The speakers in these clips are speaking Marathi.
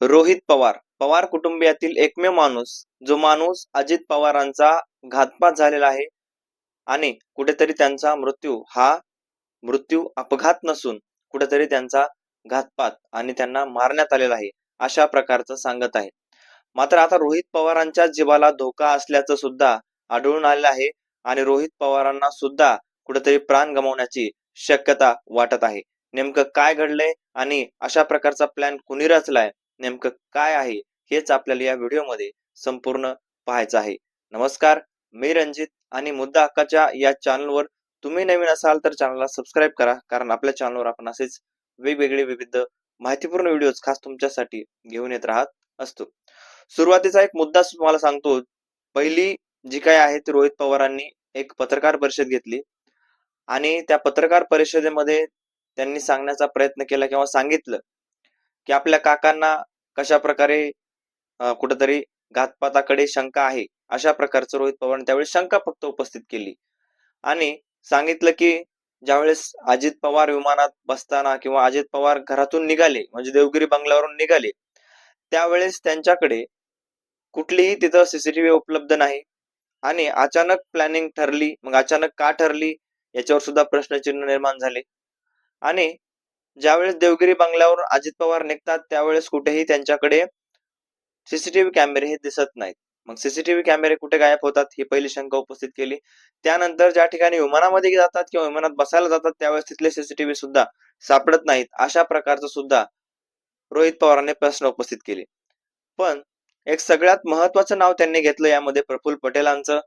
रोहित पवार. पवार कुटुंबियातील एकमेव माणूस जो माणूस अजित पवारांचा घातपात झालेला आहे आणि कुठेतरी त्यांचा मृत्यू हा मृत्यू अपघात नसून कुठेतरी त्यांचा घातपात आणि त्यांना मारण्यात आलेला आहे अशा प्रकारचं सांगत आहे. मात्र आता रोहित पवारांच्या जीवाला धोका असल्याचं सुद्धा आढळून आलेलं आहे आणि रोहित पवारांना सुद्धा कुठेतरी प्राण गमावण्याची शक्यता वाटत आहे. नेमकं काय घडलंय आणि अशा प्रकारचा प्लॅन कुणी रचलाय नेमकं काय आहे हेच आपल्याला या व्हिडिओमध्ये संपूर्ण पाहायचं आहे. नमस्कार मी रंजित आणि मुद्दा हक्काच्या या चॅनलवर तुम्ही नवीन असाल तर चॅनलला सबस्क्राईब करा कारण आपल्या चॅनलवर आपण असेच वेगवेगळे विविध माहितीपूर्ण व्हिडिओज खास तुमच्यासाठी घेऊन येत राहत असतो. सुरुवातीचा एक मुद्दा तुम्हाला सांगतो. पहिली जी काय आहे ती रोहित पवारांनी एक पत्रकार परिषद घेतली. आणि त्या पत्रकार परिषदेमध्ये त्यांनी सांगण्याचा प्रयत्न केला किंवा सांगितलं की आपल्या काकांना कशा प्रकारे कुठेतरी घातपाताकडे शंका आहे अशा प्रकारचं रोहित पवार त्यावेळी शंका फक्त उपस्थित केली. आणि सांगितलं की ज्यावेळेस अजित पवार विमानात बसताना किंवा अजित पवार घरातून निघाले म्हणजे देवगिरी बंगल्यावरून निघाले त्यावेळेस त्यांच्याकडे कुठलीही तिथं सीसीटीव्ही उपलब्ध नाही. आणि अचानक प्लॅनिंग ठरली मग अचानक का ठरली याच्यावर सुद्धा प्रश्नचिन्ह निर्माण झाले. आणि ज्यावेळेस देवगिरी बंगल्यावरून अजित पवार निघतात त्यावेळेस कुठेही त्यांच्याकडे सीसीटीव्ही कॅमेरे हे दिसत नाहीत. मग सीसीटीव्ही कॅमेरे कुठे गायब होतात ही पहिली शंका उपस्थित केली. त्यानंतर ज्या ठिकाणी विमानामध्ये जातात किंवा विमानात बसायला जातात त्यावेळेस तिथले सीसीटीव्ही सुद्धा सापडत नाहीत. अशा प्रकारचं सुद्धा रोहित पवारांनी प्रश्न उपस्थित केले. पण एक सगळ्यात महत्वाचं नाव त्यांनी घेतलं यामध्ये प्रफुल्ल पटेलांचं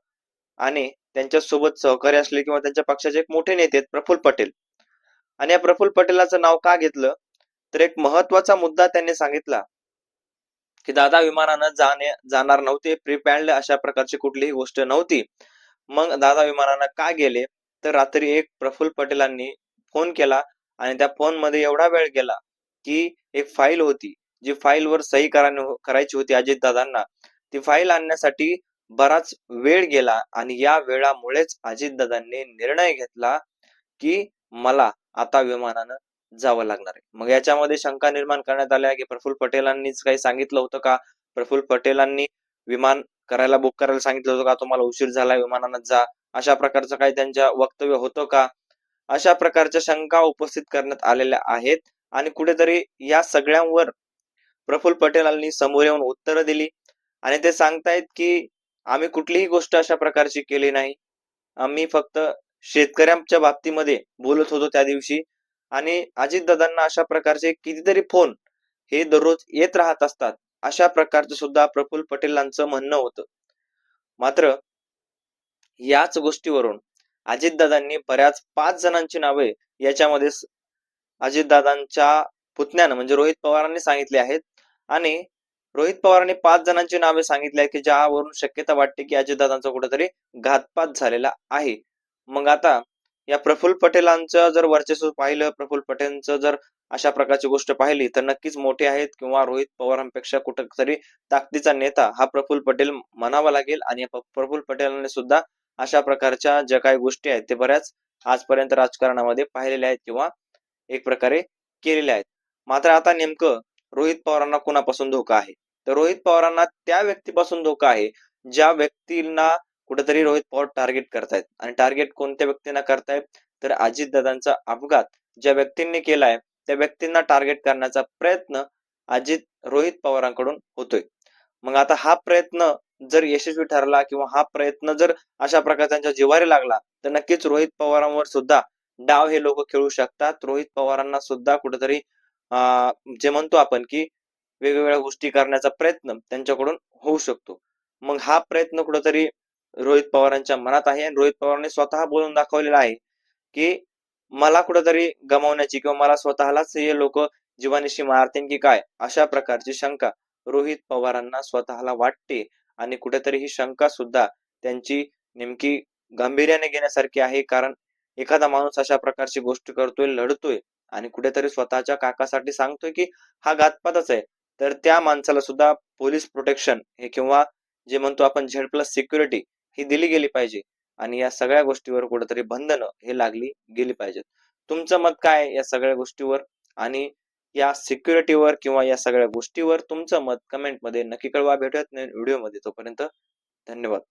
आणि त्यांच्यासोबत सहकारी असले किंवा त्यांच्या पक्षाचे एक मोठे नेते आहेत प्रफुल्ल पटेल. आणि या प्रफुल्ल पटेलाचं नाव का घेतलं? तर एक महत्त्वाचा मुद्दा त्यांनी सांगितला की दादा विमानानं जाणे जाणार नव्हते प्री अशा प्रकारची कुठलीही गोष्ट नव्हती. मग दादा विमानानं का गेले? तर रात्री एक प्रफुल्ल पटेलांनी फोन केला आणि त्या फोनमध्ये एवढा वेळ गेला की एक फाईल होती जी फाईल वर सही हो, करायची होती अजित दादांना. ती फाईल आणण्यासाठी बराच वेळ गेला आणि या वेळामुळेच अजितदादांनी निर्णय घेतला की मला आता विमानानं जावं लागणार आहे. मग याच्यामध्ये शंका निर्माण करण्यात आल्या की प्रफुल्ल पटेलांनीच काही सांगितलं होतं का? प्रफुल्ल पटेलांनी विमान करायला बुक करायला सांगितलं होतं का? तुम्हाला उशीर झाला विमानानं जा. अशा प्रकारचं काही त्यांच्या वक्तव्य होतं का? अशा प्रकारच्या शंका उपस्थित करण्यात आलेल्या आहेत. आणि कुठेतरी या सगळ्यांवर प्रफुल्ल पटेलांनी समोर येऊन उत्तरं दिली. आणि ते सांगतायत की आम्ही कुठलीही गोष्ट अशा प्रकारची केली नाही. आम्ही फक्त शेतकऱ्यांच्या बाबतीमध्ये बोलत होतो त्या दिवशी. आणि अजितदादांना अशा प्रकारचे कितीतरी फोन हे दररोज येत राहत असतात. अशा प्रकारचं सुद्धा प्रफुल्ल पटेलांचं म्हणणं होतं. मात्र याच गोष्टीवरून अजितदादांनी बऱ्याच पाच जणांची नावे याच्यामध्ये स- अजितदादांच्या पुतण्यानं म्हणजे रोहित पवारांनी सांगितले आहेत. आणि रोहित पवारांनी पाच जणांची नावे सांगितली आहेत की ज्यावरून शक्यता वाटते की अजितदादांचा कुठेतरी घातपात झालेला आहे. मग आता या प्रफुल्ल पटेलांचं जर वर्चस्व पाहिलं प्रफुल्ल पटेलचं जर अशा प्रकारची गोष्ट पाहिली तर नक्कीच मोठे आहेत किंवा रोहित पवारांपेक्षा कुठेतरी ताकदीचा नेता हा प्रफुल्ल पटेल म्हणावा लागेल. आणि प्रफुल्ल पटेलांनी सुद्धा अशा प्रकारच्या ज्या काही गोष्टी आहेत ते बऱ्याच आजपर्यंत राजकारणामध्ये पाहिलेल्या आहेत किंवा एक प्रकारे केलेल्या आहेत. मात्र आता नेमकं रोहित पवारांना कुणापासून धोका आहे? तर रोहित पवारांना त्या व्यक्तीपासून धोका आहे ज्या व्यक्तींना कुठेतरी रोहित पवार टार्गेट करतायत. आणि टार्गेट कोणत्या व्यक्तींना करतायत? तर अजितदादांचा अपघात ज्या व्यक्तींनी केलाय त्या व्यक्तींना टार्गेट करण्याचा प्रयत्न अजित रोहित पवारांकडून होतोय. मग आता हा प्रयत्न जर यशस्वी ठरला किंवा हा प्रयत्न जर अशा प्रकारे त्यांच्या जिवारी लागला तर नक्कीच रोहित पवारांवर सुद्धा डाव हे लोक खेळू शकतात. रोहित पवारांना सुद्धा कुठेतरी जे म्हणतो आपण की वेगवेगळ्या गोष्टी करण्याचा प्रयत्न त्यांच्याकडून होऊ शकतो. मग हा प्रयत्न कुठेतरी रोहित पवारांच्या मनात आहे आणि रोहित पवारांनी स्वतः बोलून दाखवलेला आहे की मला कुठेतरी गमावण्याची किंवा मला स्वतःलाच हे लोक जीवानिशी मारतील की काय अशा प्रकारची शंका रोहित पवारांना स्वतःला वाटते. आणि कुठेतरी ही शंका सुद्धा त्यांची नेमकी गांभीर्याने घेण्यासारखी आहे. कारण एखादा माणूस अशा प्रकारची गोष्ट करतोय लढतोय आणि कुठेतरी स्वतःच्या काकासाठी सांगतोय की हा घातपातच आहे. तर त्या माणसाला सुद्धा पोलीस प्रोटेक्शन हे किंवा जे म्हणतो आपण झेड प्लस सिक्युरिटी ही दिली गेली पाहिजे. आणि या सगळ्या गोष्टीवर कुठेतरी बंधनं हे लागली गेली पाहिजेत. तुमचं मत काय या सगळ्या गोष्टीवर? आणि या सिक्युरिटीवर किंवा या सगळ्या गोष्टीवर तुमचं मत कमेंटमध्ये नक्की कळवा. भेटूयात नाही व्हिडिओमध्ये. तोपर्यंत धन्यवाद.